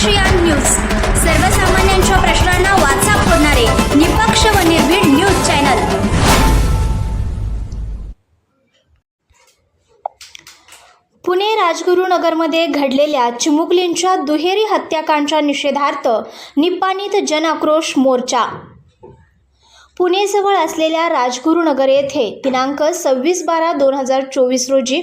ASEAN news. सर्वसामान्यांच्या प्रश्नांना वाचा फोडणारे निपक्ष व निर्भीड न्यूज चॅनल. पुणे राजगुरुनगरमध्ये घडलेल्या चिमुकलींच्या दुहेरी हत्याकांडच्या निषेधार्थ निपाणीत जनआक्रोश मोर्चा. पुणेजवळ असलेल्या राजगुरुनगर येथे दिनांक सव्वीस बारा दोन हजार चोवीस रोजी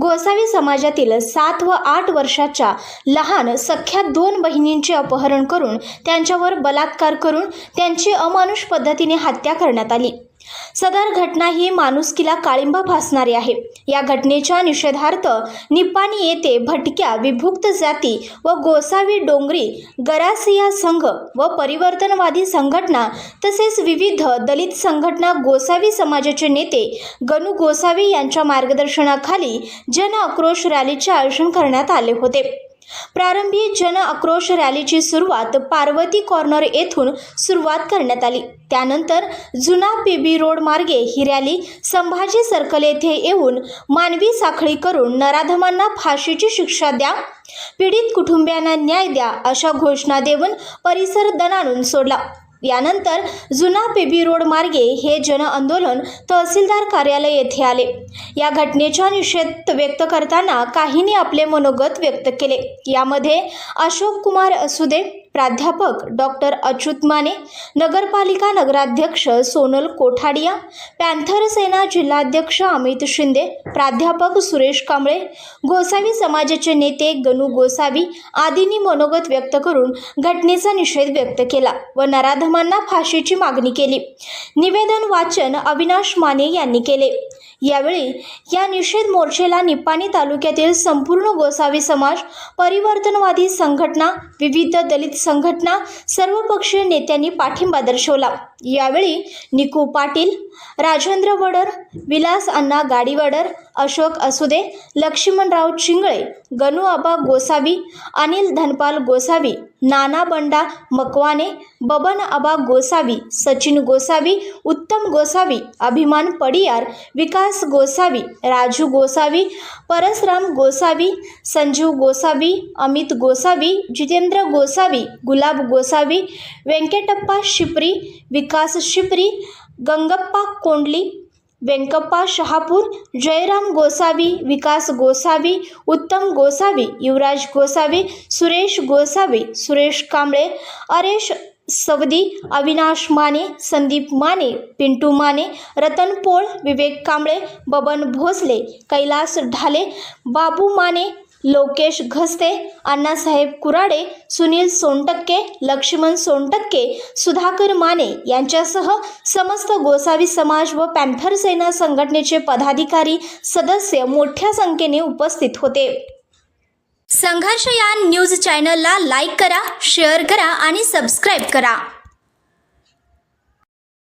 गोसावी समाजातील सात व आठ वर्षाच्या लहान सख्या दोन बहिणींचे अपहरण करून त्यांच्यावर बलात्कार करून त्यांची अमानुष पद्धतीने हत्या करण्यात आली. सदर घटना ही माणुसकीला काळिंबा फासणारी आहे. या घटनेच्या निषेधार्थ निपाणी येथे भटक्या विभुक्त जाती व गोसावी डोंगरी गरासिया संघ व परिवर्तनवादी संघटना तसेच विविध दलित संघटना गोसावी समाजाचे नेते गणू गोसावी यांच्या मार्गदर्शनाखाली जन आक्रोश रॅलीचे आयोजन करण्यात आले होते. प्रारंभी जन आक्रोश रॅलीची सुरुवात पार्वती कॉर्नर येथून सुरुवात करण्यात आली. त्यानंतर जुना पीबी रोड मार्गे ही रॅली संभाजी सर्कल येथे येऊन मानवी साखळी करून नराधमांना फाशीची शिक्षा द्या पीडित कुटुंबियांना न्याय द्या अशा घोषणा देऊन परिसर दणाणून सोडला. यानंतर जुना पेबी रोड मार्गे हे जन आंदोलन तहसीलदार कार्यालय येथे आले. या घटनेचा निषेध व्यक्त करताना काहींनी आपले मनोगत व्यक्त केले. यामध्ये अशोक कुमार असुदे प्राध्यापक डॉक्टर अच्युत माने नगरपालिका नगराध्यक्ष सोनल कोठाडिया पॅन्थर सेना जिल्हाध्यक्ष अमित शिंदे प्राध्यापक सुरेश कांबळे गोसावी समाजाचे नेते गणू गोसावी आदींनी मनोगत व्यक्त करून घटनेचा निषेध व्यक्त केला व नराधमांना फाशीची मागणी केली. निवेदन वाचन अविनाश माने यांनी केले. यावेळी या निषेध मोर्चेला निपाणी तालुक्यातील संपूर्ण गोसावी समाज परिवर्तनवादी संघटना विविध दलित संघटना सर्वपक्षीय नेत्यांनी पाठिंबा दर्शवला. यावेळी निकू पाटील राजेंद्र वडर विलास अण्णा गाडीवडर अशोक असुदे लक्ष्मणराव चिंगळे गणूआबा गोसावी अनिल धनपाल गोसावी नाना बंडा मकवाने बबन आबा गोसावी सचिन गोसावी उत्तम गोसावी अभिमान पडियार विकास गोसावी राजू गोसावी परसराम गोसावी संजीव गोसावी अमित गोसावी जितेंद्र गोसावी गुलाब गोसावी व्यंकटप्पा शिपरी विकास शिपरी गंगप्पा कोंडली व्यंकप्पा शहापूर जयराम गोसावी विकास गोसावी उत्तम गोसावी युवराज गोसावी सुरेश गोसावी सुरेश कांबळे अरेश सवदी अविनाश माने संदीप माने पिंटू माने रतन पोळ विवेक कांबळे बबन भोसले कैलास ढाले बाबू माने लोकेश घस्ते अण्णासाहेब कुराडे सुनील सोनटक्के लक्ष्मण सोनटक्के सुधाकर माने यांच्यासह समस्त गोसावी समाज व पॅन्थर सेना संघटनेचे पदाधिकारी सदस्य मोठ्या संख्येने उपस्थित होते. संघर्ष या न्यूज चॅनलला लाईक करा शेअर करा आणि सबस्क्राईब करा.